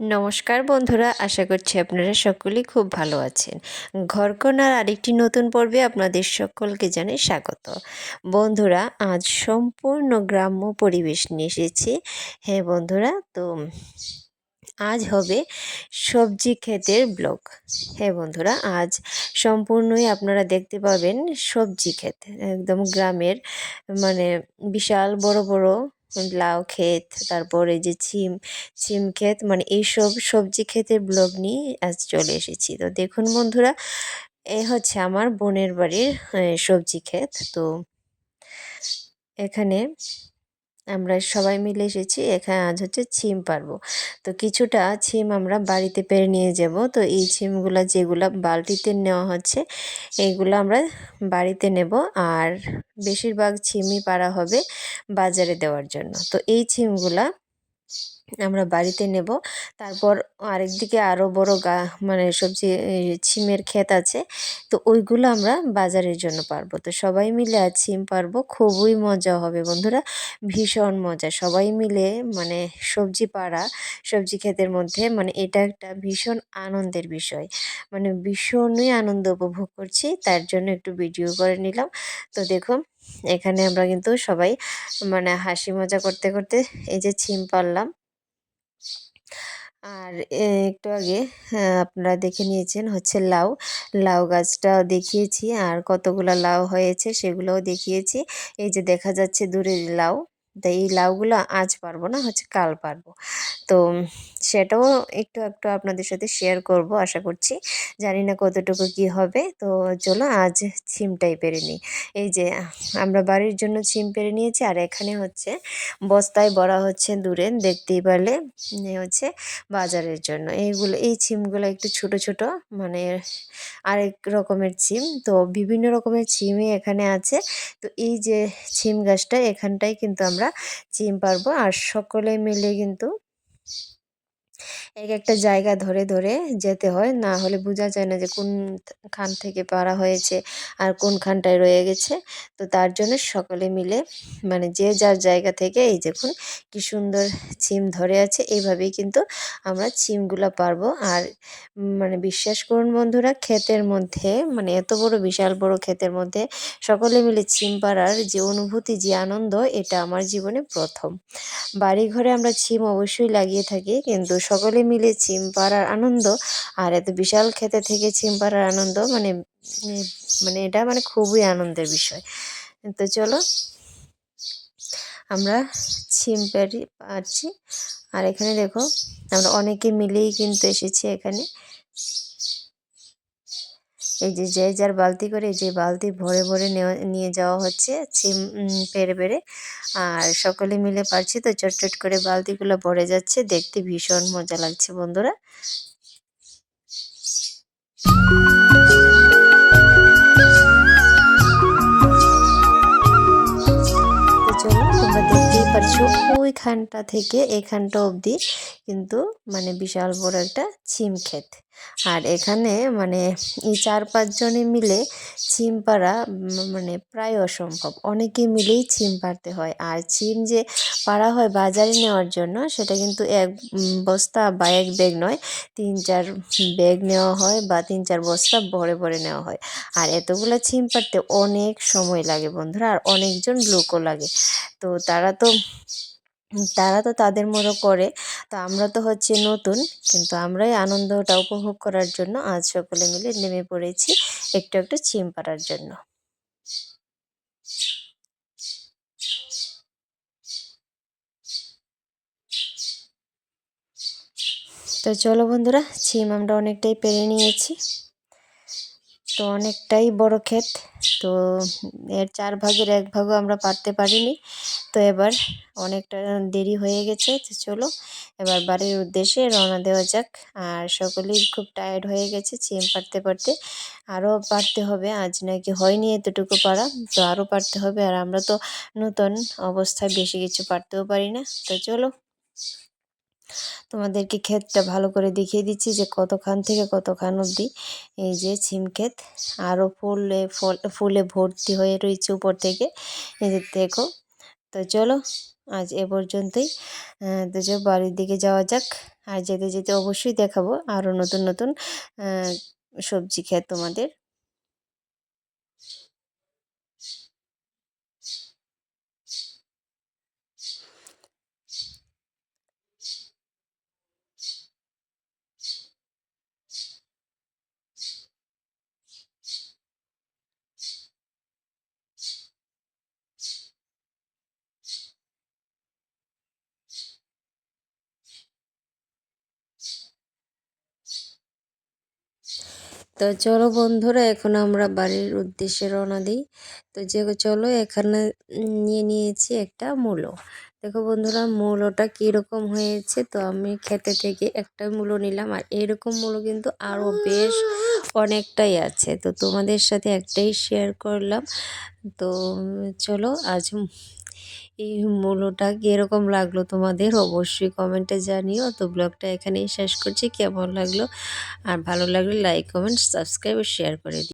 নমস্কার বন্ধুরা, আশা করছি আপনারা সকলেই খুব ভালো আছেন। ঘরকোনার আরেকটি নতুন পর্বে আপনাদের সকলকে জানাই স্বাগত। বন্ধুরা, আজ সম্পূর্ণ গ্রাম্য পরিবেশ নিয়ে এসেছি। হ্যাঁ বন্ধুরা, তো আজ হবে সবজি ক্ষেতের ব্লগ। হ্যাঁ বন্ধুরা, আজ সম্পূর্ণই আপনারা দেখতে পাবেন সবজি ক্ষেত। একদম গ্রামের মানে বিশাল বড় বড় লাউ ক্ষেত, তারপরে যে ছিম ছিম ক্ষেত মানে এইসব সবজি ক্ষেতের ব্লগ নিয়ে আজ চলে এসেছি। তো দেখুন বন্ধুরা, এ হচ্ছে আমার বোনের বাড়ির সবজি ক্ষেত। তো এখানে আমরা সবাই মিলে এসেছি। এখানে আজ হচ্ছে ছিম পারব। তো কিছুটা ছিম আমরা বাড়িতে পেরে নিয়ে যাব। তো এই ছিমগুলো যেগুলো বালতিতে নেওয়া হচ্ছে এইগুলো আমরা বাড়িতে নেব। আর বেশিরভাগ ছিমই পারা হবে বাজারে দেওয়ার জন্য। তো এই ছিমগুলা আমরা বাড়িতে নেব। তারপর আরেকদিকে আরও বড় গা মানে সবজি ছিমের ক্ষেত আছে। তো ওইগুলো আমরা বাজারের জন্য পারব। তো সবাই মিলে আর ছিম পারব। খুবই মজা হবে বন্ধুরা। ভীষণ মজা। সবাই মিলে মানে সবজি পাড়া, সবজি ক্ষেতের মধ্যে মানে এটা একটা ভীষণ আনন্দের বিষয়। মানে ভীষণই আনন্দ উপভোগ করছি। তার জন্য একটু ভিডিও করে নিলাম। তো দেখুন, এখানে আমরা কিন্তু সবাই মানে হাসি মজা করতে করতে এই যে ছিম পারলাম আর একটু আগে হ্যাঁ, আপনারা দেখে নিয়েছেন হচ্ছে লাউ। লাউ গাছটাও দেখিয়েছি আর কতগুলো লাউ হয়েছে সেগুলোও দেখিয়েছি। এই যে দেখা যাচ্ছে দূরে লাউ তাই এই লাউগুলো আজ পারব না হচ্ছে কাল পারব। তো সেটাও একটু একটু আপনাদের সাথে শেয়ার করব, আশা করছি। জানি না কতটুকু কি হবে, তো চলো আজ ছিমটাই পেরে নিই। এই যে, আমরা বাড়ির জন্য ছিম পেরে নিয়েছি, আর এখানে হচ্ছে বস্তায় ভরা হচ্ছে দূরে, দেখতেই পারলে হচ্ছে বাজারের জন্য। এইগুলো, এই ছিমগুলো একটু ছোট ছোট মানে আরেক রকমের ছিম তো বিভিন্ন রকমের ছিমই এখানে আছে। তো এই যে ছিম গাছটা এখানটাই কিন্তু আমরা চিম পারব। আর সকলে মিলে কিন্তু এক একটা জায়গা ধরে ধরে যেতে হয়। না হলে বোঝা যায় না যে কোন খান থেকে পারা হয়েছে আর কোন খানটায় রয়ে গেছে। তো তার জন্য সকলে মিলে মানে যে যার জায়গা থেকে এই দেখুন কি সুন্দর ছিম ধরে আছে। এইভাবেই কিন্তু আমরা ছিমগুলো পারব। আর মানে বিশ্বাস করুন বন্ধুরা, ক্ষেতের মধ্যে মানে এত বড়, বিশাল বড় ক্ষেতের মধ্যে সকলে মিলে ছিম পাড়ার যে অনুভূতি, যে আনন্দ, এটা আমার জীবনে প্রথম। বাড়ি ঘরে আমরা ছিম অবশ্যই লাগিয়ে থাকি, কিন্তু সকলে মিলে চিম পাড়ার আনন্দ। আর এত বিশাল খেতে থেকে চিম পাড়ার আনন্দ মানে মানে এটা মানে খুবই আনন্দের বিষয়। তো চলো, আমরা ছিম পারি পারছি। আর এখানে দেখো, আমরা অনেকে মিলেই কিন্তু এসেছি এখানে। এই যে যে যার বালতি করে যে বালতি ভরে ভরে নিয়ে যাওয়া হচ্ছে, ছিম পেরে পেরে। আর সকলে মিলে পারছি তো চটচট করে বালতিগুলো ভরে যাচ্ছে, দেখতে ভীষণ মজা লাগছে বন্ধুরা। ওইখানটা থেকে এখানটা অবধি কিন্তু মানে বিশাল বড় একটা ছিম ক্ষেত। আর এখানে মানে এই চার পাঁচজনে মিলে ছিম পাড়া মানে প্রায় অসম্ভব। অনেকে মিলেই ছিম পাড়তে হয়। আর ছিম যে পাড়া হয় বাজারে নেওয়ার জন্য, সেটা কিন্তু এক বস্তা বা এক ব্যাগ নয়, তিন চার ব্যাগ নেওয়া হয় বা তিন চার বস্তা ভরে ভরে নেওয়া হয়। আর এতগুলো ছিম পাড়তে অনেক সময় লাগে বন্ধুরা, আর অনেকজন লোকও লাগে। তো তারা তো তারা তো তাদের মতো করে। তো আমরা তো হচ্ছে নতুন, কিন্তু আমরাই আনন্দটা উপভোগ করার জন্য আজ সকলে মিলে নেমে পড়েছি একটু একটু ছিম পাড়ার জন্য। তো চলো বন্ধুরা, ছিম আমরা অনেকটাই পেরে নিয়েছি। তো অনেকটাই বড় ক্ষেত। তো এর চার ভাগের এক ভাগও আমরা পারতে পারিনি। তো এবার অনেকটা দেরি হয়ে গেছে, তো চলো এবার বাড়ির উদ্দেশ্যে রওনা দেওয়া যাক। আর সকলেই খুব টায়ার্ড হয়ে গেছে চিম পারতে পারতে। আরও পারতে হবে, আজ নাকি হয়নি এতটুকু পারা। তো আরও পারতে হবে, আর আমরা তো নতুন অবস্থায় বেশি কিছু পারতেও পারি না। তো চলো। তোমাদেরকে ক্ষেতটা ভালো করে দেখিয়ে দিচ্ছি যে কতখান থেকে কতখান অবধি এই যে ছিম ক্ষেত আরও ফুলে, ফল ভর্তি হয়ে রয়েছে উপর থেকে। এই যে দেখো, তো চলো আজ এ পর্যন্তই। তো যে বাড়ির দিকে যাওয়া যাক আর যেতে যেতে অবশ্যই দেখাবো আরও নতুন নতুন সবজি ক্ষেত তোমাদের। তো চলো বন্ধুরা, এখন আমরা বাড়ির উদ্দেশ্যে রওনা দিই। তো যে, চলো এখানে নিয়ে নিয়েছি একটা মূলো। দেখো বন্ধুরা, মূলোটা কীরকম হয়েছে? তো আমি খেতে থেকে একটা মূলো নিলাম, আর এরকম মূলো কিন্তু আরও বেশ অনেকটাই আছে। তো তোমাদের সাথে একটাই শেয়ার করলাম। তো চলো, আজ এই মূলোটা কীরকম লাগল তোমাদের অবশ্যই কমেন্টে জানিও। তো ব্লগটা এখানেই শেষ করছি। কেমন লাগল? আর ভালো লাগলে লাইক কমেন্ট সাবস্ক্রাইব শেয়ার করে দিও।